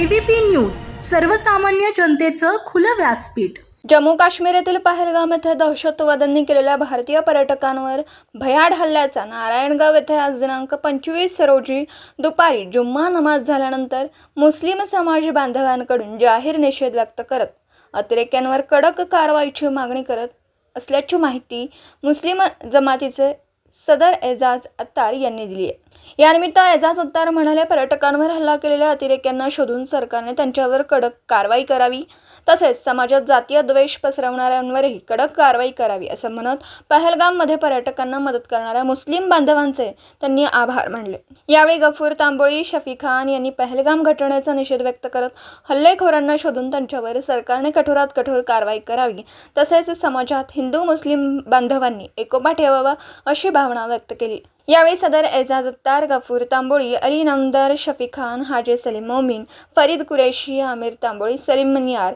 ABP news सर्वसामान्य जनतेचं खुलं व्यासपीठ. जम्मू काश्मीर येथील पहलगाम येथे दहशतवाद्यांनी केलेल्या भारतीय पर्यटकांवर भयाड हल्ल्याचा नारायणगाव येथे आज दिनांक पंचवीस रोजी दुपारी जुम्मा नमाज झाल्यानंतर मुस्लिम समाज बांधवांकडून जाहीर निषेध व्यक्त करत अतिरेक्यांवर कडक कारवाईची मागणी करत असल्याची माहिती मुस्लिम जमातीचे सदर एजाज अत्तार यांनी दिली आहे. यानिमित्त एजाज अत्तार म्हणाले पर्यटकांवर हल्ला केलेल्या अतिरेक्यांना शोधून सरकारने त्यांच्यावर कडक कारवाई करावी. तसेच समाजात जातीय द्वेष पसरवणाऱ्यांवरही कडक कारवाई करावी असं म्हणत पहलगाममध्ये पर्यटकांना मदत करणाऱ्या मुस्लिम बांधवांचे त्यांनी आभार मानले. यावेळी गफूर तांबोळी शफी खान यांनी पहलगाम घटनेचा निषेध व्यक्त करत हल्लेखोरांना शोधून त्यांच्यावर सरकारने कठोरात कठोर कारवाई करावी. तसेच समाजात हिंदू मुस्लिम बांधवांनी एकोपा ठेवावा अशी भावना व्यक्त केली. यावेळी सदर एजाज अत्तार गफूर तांबोळी अली नमदार शफी खान हाजे सलीम मोमीन फरीद कुरेशी आमिर तांबोळी सलीम मनियार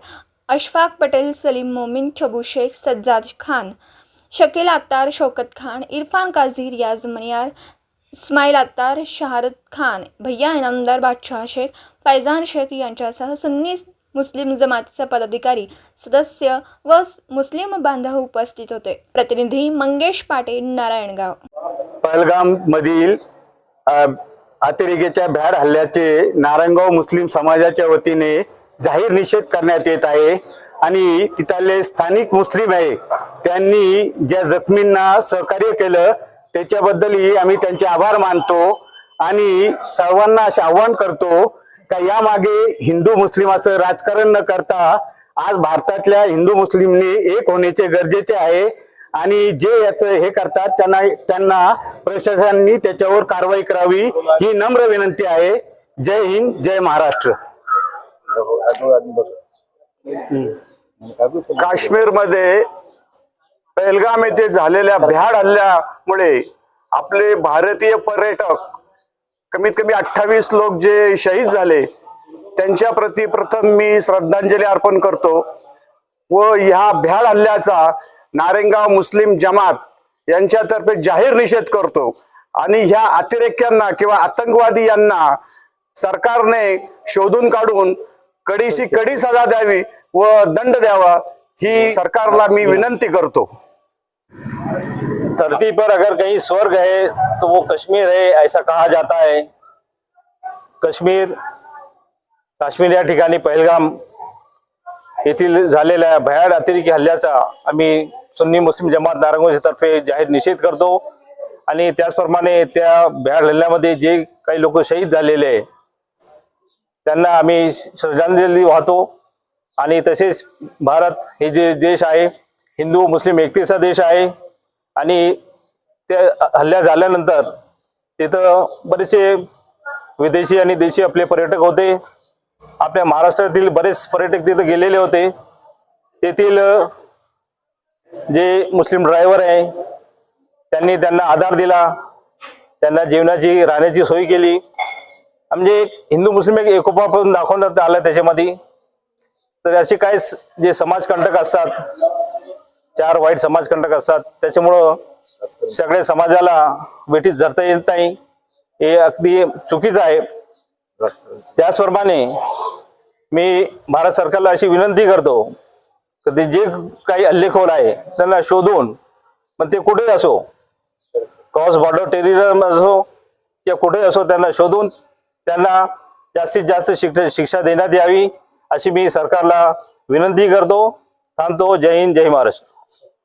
अशफाक पटेल सलीम मोमीन छबू शेख सज्जाद खान शकील अत्तार शौकत खान इरफान काझी रियाज मनियार इस्माईल अत्तार शहारत खान भैया इनामदार बादशाह शेख फैजान शेख यांच्यासह सुन्नी मुस्लिम जमातीचे पदाधिकारी सदस्य व मुस्लिम बांधव उपस्थित होते. प्रतिनिधी मंगेश पाटे नारायणगाव. पहलगाम मधील अतिरेकेच्या भ्याड हल्ल्याचे नारायणगाव मुस्लिम समाजाच्या वतीने जाहीर निषेध करण्यात येत आहे आणि तिथले स्थानिक मुस्लिम आहे त्यांनी ज्या जखमींना सहकार्य केलं त्याच्याबद्दलही आम्ही त्यांचे आभार मानतो आणि सर्वांना असे आव्हान करतो का यामागे हिंदू मुस्लिमाचं राजकारण न करता आज भारतातल्या हिंदू मुस्लिमनी एक होण्याचे गरजेचे आहे. आणि जे याचं हे करतात त्यांना त्यांना प्रशासनाने त्याच्यावर कारवाई करावी ही नम्र विनंती आहे. जय हिंद जय महाराष्ट्र. काश्मीरमध्ये पहलगाम येथे झालेल्या भ्याड हल्ल्यामुळे आपले भारतीय पर्यटक कमीत कमी अठ्ठावीस लोक जे शहीद झाले त्यांच्या प्रती प्रथम मी श्रद्धांजली अर्पण करतो. व ह्या भ्याड हल्ल्याचा नारेंगाव मुस्लिम जमात यांच्यातर्फे जाहीर निषेध करतो. आणि ह्या अतिरेक्यांना किंवा आतंकवादी यांना सरकारने शोधून काढून कडीशी कडी सजा द्यावी व दंड द्यावा ही सरकारला मी विनंती करतो. धरती पर अगर कहीं स्वर्ग है तो वो कश्मीर है ऐसा कहा जाता है। कश्मीर काश्मीर या ठिकाणी पहलगाम येथील झालेल्या भयाड अतिरेकी हल्ल्याचा आम्ही सुन्नी मुस्लिम जमात नारंगोजीतर्फे जाहीर निषेध करतो. आणि त्याचप्रमाणे त्या भयाड हल्ल्यामध्ये जे काही लोक शहीद झालेले आहे त्यांना आम्ही श्रद्धांजली वाहतो. आणि तसेच भारत हे जे देश आहे हिंदू मुस्लिम एकतेचा देश आहे आणि त्या हल्ल्या झाल्यानंतर तिथं बरेचसे विदेशी आणि देशी आपले पर्यटक होते. आपल्या महाराष्ट्रातील बरेच पर्यटक तिथं गेलेले होते. तेथील जे मुस्लिम ड्रायव्हर आहे त्यांनी त्यांना आधार दिला. त्यांना जेवणाची राहण्याची सोय केली. म्हणजे एक हिंदू मुस्लिम एक एकोपा पण दाखवण्यात आला त्याच्यामध्ये. तर असे काय जे समाजकंटक असतात चार वाईट समाजकंटक असतात. त्याच्यामुळं सगळ्या समाजाला वेठीत धरता येत नाही. हे अगदी चुकीचं आहे. त्याचप्रमाणे मी भारत सरकारला अशी विनंती करतो की जे काही हल्लेखोर आहे त्यांना शोधून पण ते कुठे असो क्रॉस बॉर्डर टेरिझम असो किंवा कुठेही असो त्यांना शोधून त्यांना जास्तीत जास्त शिक्षा शिक्षा देण्यात यावी अशी मी सरकारला विनंती करतो. थांबतो. जय हिंद जय महाराष्ट्र.